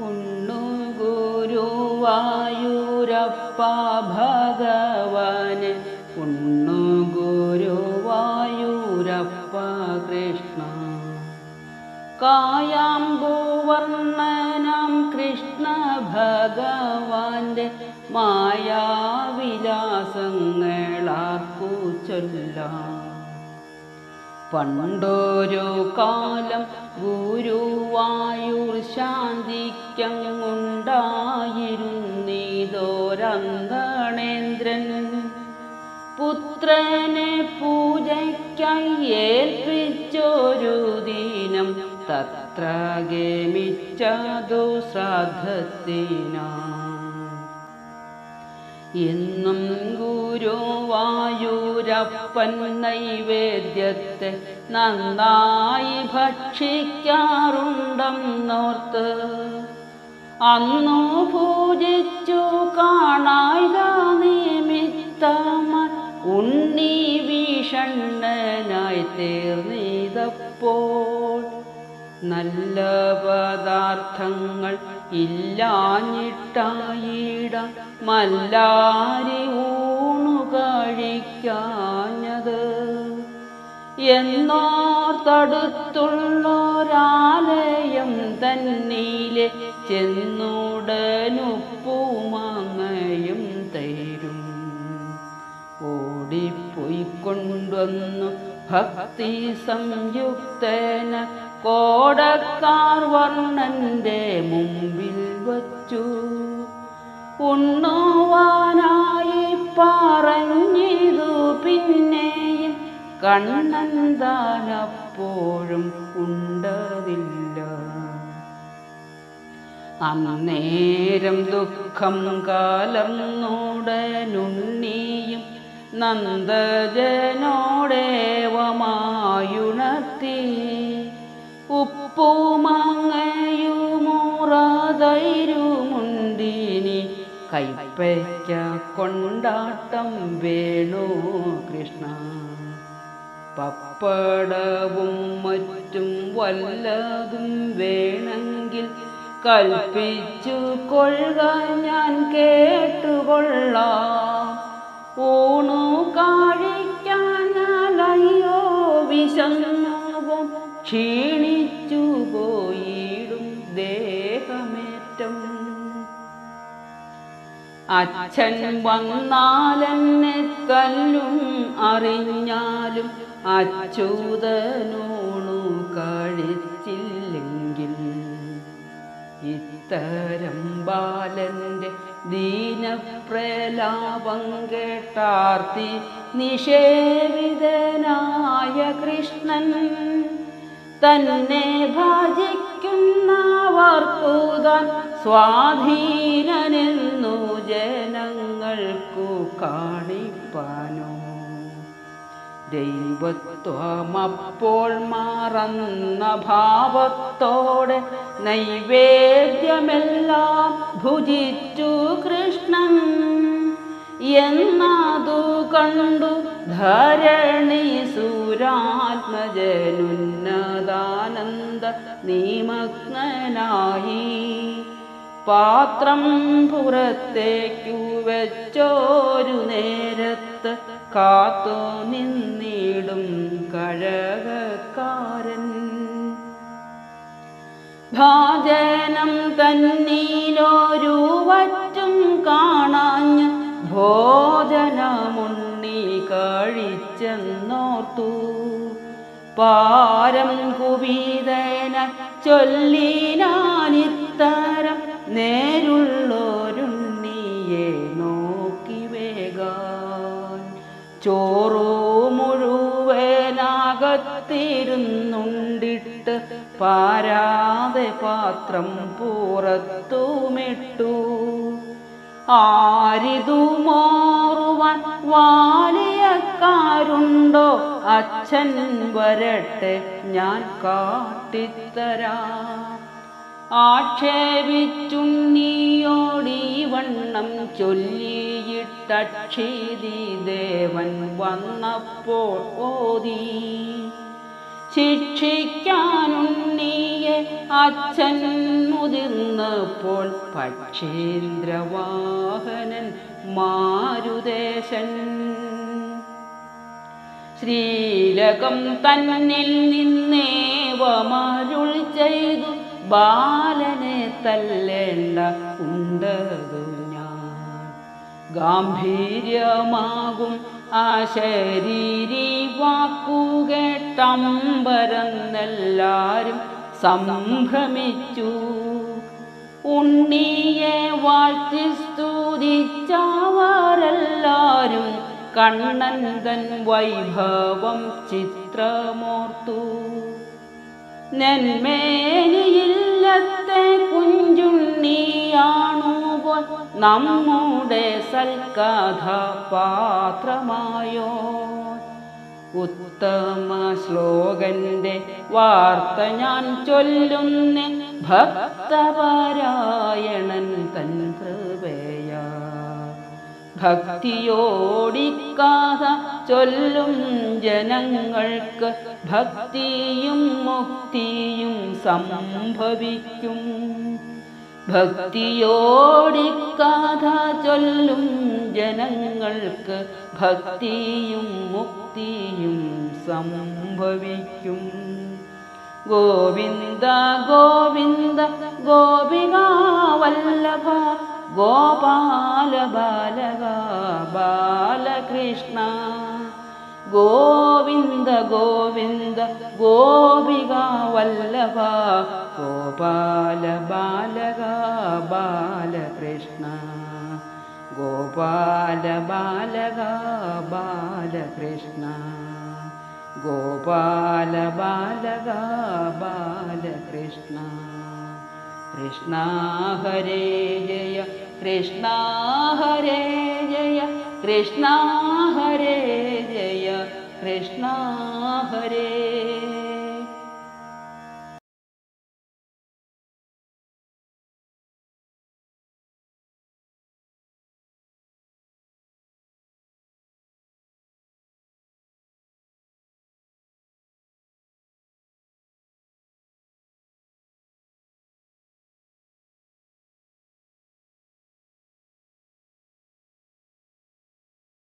ഉണ്ണു ഗുരുവായൂരപ്പ ഭഗവാന്. ഉണ്ണു ഗുരുവായൂരപ്പ കൃഷ്ണ. കായാംബുവർണനാം കൃഷ്ണ ഭഗവാന്റെ. മായാവിലാസങ്ങളാക്കു ചൊല്ലാം. പണ്ടോരോ കാലം ഗുരുവായൂർ ശാന്തിക്കങ്ങുണ്ടായിരുന്നീതോരന്തണേന്ദ്രൻ പുത്രനെ പൂജയ്ക്കായി ഏൽപ്പിച്ചൊരു ദീനം തത്ര ഗമിച്ചതു ശ്രാദ്ധത്തിനാ. എന്നും ഗുരുവായൂരപ്പൻ നൈവേദ്യത്തെ നന്നായി ഭക്ഷിക്കാറുണ്ടെന്നോർത്ത് അന്നു പൂജിച്ചു കാണായ നിമിത്തമ. ഉണ്ണി ഭീഷണ്ണനായി തീർന്നിതപ്പോൾ. നല്ല പദാർത്ഥങ്ങൾ ഇല്ലാഞ്ഞിട്ടായിട മല്ലാരി ഊണു കഴിക്കാഞ്ഞത്. എന്നോർത്തടുത്തുള്ളൊരാലയം തന്നീലെ ചെന്നുടനുപ്പുമാങ്ങയും തൈരും. ഓടിപ്പോയിക്കൊണ്ടുവന്നു ഭക്തി സംയുക്തന കോടക്കാർ വർണന്റെ മുമ്പിൽ വച്ചു. ഉണ്ണുവാനായി പറഞ്ഞിതു പിന്നെയും കണ്ണൻ താനപ്പോഴും ഉണ്ടതില്ല. അന്നേരം ദുഃഖം കാലം കലർന്നുടനുണ്ണിയും നന്ദജനോടേവമായുണർത്തി. ഉപ്പുമങ്ങയുമുറാതൈരുമുണ്ടിനി കൈപ്പയ്ക്ക കൊണ്ടാട്ടം വേണു കൃഷ്ണ. പപ്പടവും മറ്റും വല്ലതും വേണമെങ്കിൽ കൽപ്പിച്ചു കൊള്ളുക ഞാൻ കേട്ടുകൊള്ളാം. ഊണു കാഴിക്കാഞ്ഞാലയ്യോ വിശന്നവും ക്ഷീണിച്ചു പോയിടും ദേഹമേറ്റം. അച്ഛൻ വന്നാലെന്നെ കല്ലും അറിഞ്ഞാലും അച്ചൂതനൂണു കഴിച്ചില്ലെങ്കിൽ ഇത്തരം ബാലന്റെ ദീനപ്രലാപം കേട്ടാർത്തി നിഷേവിതനായ കൃഷ്ണൻ. തന്നെ ഭജിക്കുന്നവർക്കു താൻ സ്വാധീനനെന്നു ജനങ്ങൾക്കു കാണിപ്പാനോ? ദൈവത്വമപ്പോൾ മാറന്ന ഭാവത്തോടെ നൈവേദ്യമെല്ലാം ഭുജിച്ചു കൃഷ്ണൻ. എന്നതു കണ്ടു ധരണി സുരാത്മജനുന്നതാനന്ദ നിമഗ്നനായി. പാത്രം പുറത്തേക്കു വെച്ചോരു നേരത്ത് കാത്തു നിന്നിടും കഴകക്കാരൻ. ഭാജനം തന്നീലോരുവറ്റും കാണാഞ്ഞ് ഭോജനമുണ്ണി കഴിച്ചെന്നോർത്തു. പാരം കുപീതന ചൊല്ലിനാനിത്തരം നേരുള്ളൊരുണ്ണിയെ മുഴുവനാകത്തിരുന്നുണ്ടിട്ട് പാരാതെ പാത്രം പുറത്തുമിട്ടു. ആരിതു മാറുവാൻ വാലിയക്കാരുണ്ടോ? അച്ഛൻ വരട്ടെ ഞാൻ കാട്ടിത്തരാം. ആക്ഷേപിച്ചുണ്ണിയോടീ വണ്ണം ചൊല്ലിയിട്ടക്ഷീതി ദേവൻ വന്നപ്പോൾ ഓതി. ശിക്ഷിക്കാനുണ്ണിയെ അച്ഛൻ മുതിർന്നപ്പോൾ പക്ഷേന്ദ്രവാഹനൻ മാരുദേശൻ ശ്രീലകം തന്നിൽ നിന്നേവമരുൾ ചെയ്തു ബാലനെ തല്ലേണ്ട ഉണ്ടതു ഞാൻ. ഗാംഭീര്യമാകും ശരീരി വാക്കുകേട്ടമ്പരന്നെല്ലാരും സംഭ്രമിച്ചു. ഉണ്ണിയെ വാഴ്ത്തി സ്തുതിച്ചവരെല്ലാരും കണ്ണൻ തൻ വൈഭവം ചിത്രമോർത്തു. നെന്മേനിയില്ലത്തെ നമ്മുടെ സൽക്കഥ പാത്രമായോ ഉത്തമ ശ്ലോകന്റെ വാർത്ത ഞാൻ ചൊല്ലുന്ന ഭക്തപാരായണൻ തൻ കൃപയ. ഭക്തിയോടിക്കാത ചൊല്ലും ജനങ്ങൾക്ക് ഭക്തിയും മുക്തിയും സംഭവിക്കും. ഭക്തിയോടിക്കാഥ ചൊല്ലും ജനങ്ങൾക്ക് ഭക്തിയും മുക്തിയും സംഭവിക്കും. ഗോവിന്ദ ഗോവിന്ദ ഗോപികാവല്ലഭ ഗോപാല ബാലക ബാലകൃഷ്ണ. गोविन्द गोविन्द गोपिका वल्लभा गोपाल बालगा बालकृष्ण गोपाल बालगा बालकृष्ण गोपाल बालगा बालकृष्ण कृष्णा हरे जय कृष्णा हरे जय कृष्णा य കൃഷ്ണ ഹരേ.